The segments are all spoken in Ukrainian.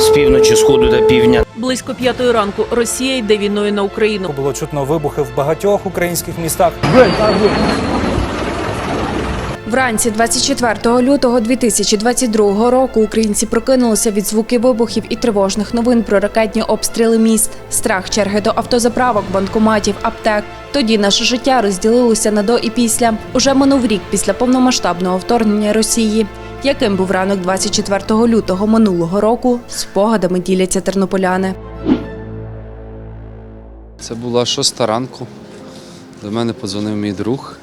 з півночі, сходу та півдня. Близько п'ятої ранку Росія йде війною на Україну. Було чутно вибухи в багатьох українських містах. Вранці 24 лютого 2022 року українці прокинулися від звуків вибухів і тривожних новин про ракетні обстріли міст, страх черги до автозаправок, банкоматів, аптек. Тоді наше життя розділилося на до і після. Уже минув рік після повномасштабного вторгнення Росії. Яким був ранок 24 лютого минулого року, спогадами діляться тернополяни. Це була шоста ранку. До мене подзвонив мій друг.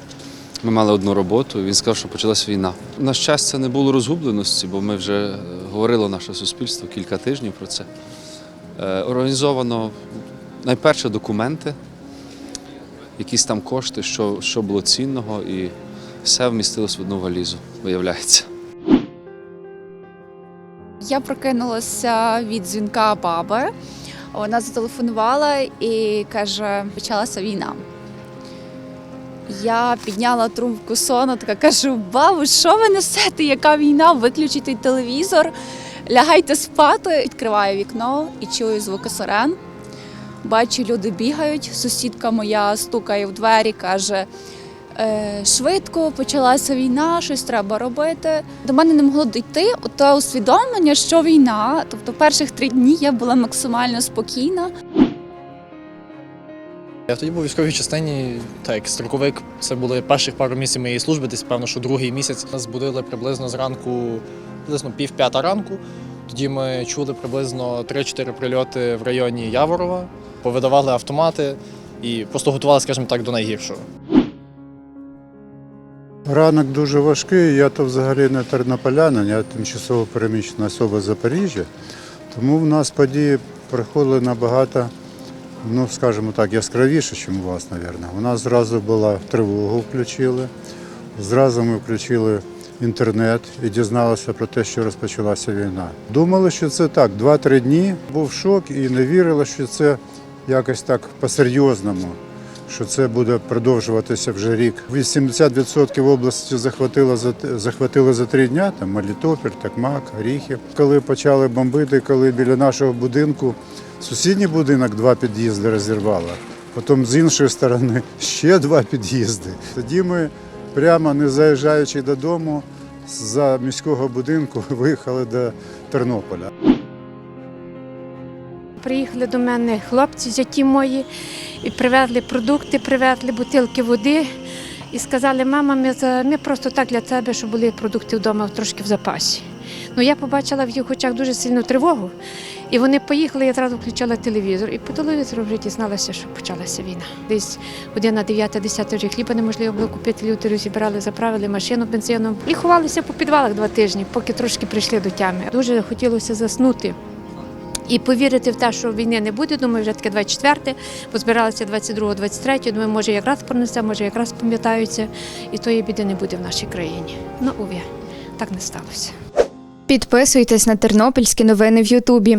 Ми мали одну роботу. Він сказав, що почалась війна. На щастя, не було розгубленості, бо ми вже говорило наше суспільство кілька тижнів про це. Е, Організовано найперше документи, якісь там кошти, що, що було цінного, і все вмістилось в одну валізу, виявляється. Я прокинулася від дзвінка баби. Вона зателефонувала і каже, почалася війна. Я підняла трубку сону, така кажу: бабу, що ви несете? Яка війна? Виключіть той телевізор, лягайте спати. Відкриваю вікно і чую звуки сирен. Бачу, люди бігають. Сусідка моя стукає в двері, каже: швидко почалася війна, щось треба робити. До мене не могло дійти те усвідомлення, що війна. Тобто, перших три дні я була максимально спокійна. Я тоді був у військовій частині, так строковик. Це були перших пару місяців моєї служби, десь певно, що другий місяць. Нас будили приблизно зранку, приблизно пів п'ята ранку. Тоді ми чули приблизно 3-4 прильоти в районі Яворова, повидавали автомати і просто готували, скажімо так, до найгіршого. Ранок дуже важкий. Я то взагалі не тернополянин, я тимчасово переміщена особа Запоріжжя. Тому в нас події приходили набагато, ну скажімо так, яскравіше, ніж у вас, мабуть. У нас зразу була тривогу включили, зразу ми включили інтернет і дізналися про те, що розпочалася війна. Думали, що це так, 2-3 дні. Був шок і не вірили, що це якось так по-серйозному що це буде продовжуватися вже рік. 80% області захватило за захватило за три дня. Там Мелітопіль, Такмак, Оріхів. Коли почали бомбити, коли біля нашого будинку сусідній будинок два під'їзди розірвало. Потім з іншої сторони ще два під'їзди. Тоді ми, прямо не заїжджаючи додому, за міського будинку виїхали до Тернополя. Приїхали до мене хлопці, зяті мої, і привезли продукти, привезли бутилки води і сказали, мама, ми, ми просто так для тебе, щоб були продукти вдома трошки в запасі. Ну, я побачила в їх очах дуже сильну тривогу, і вони поїхали, я одразу включила телевізор. І по телевізору вже дізналася, що почалася війна. Десь година 9-10 вже хліба неможливо було купити, люди розібрали, заправили машину бензином і ховалися по підвалах два тижні, поки трошки прийшли до тями. Дуже хотілося заснути. І повірити в те, що війни не буде, думаю, вже таке 24, бо збиралися 22-23, думаю, може якраз пронесе, може якраз пам'ятаються, і тої біди не буде в нашій країні. Ну, уві, так не сталося. Підписуйтесь на тернопільські новини в Ютубі.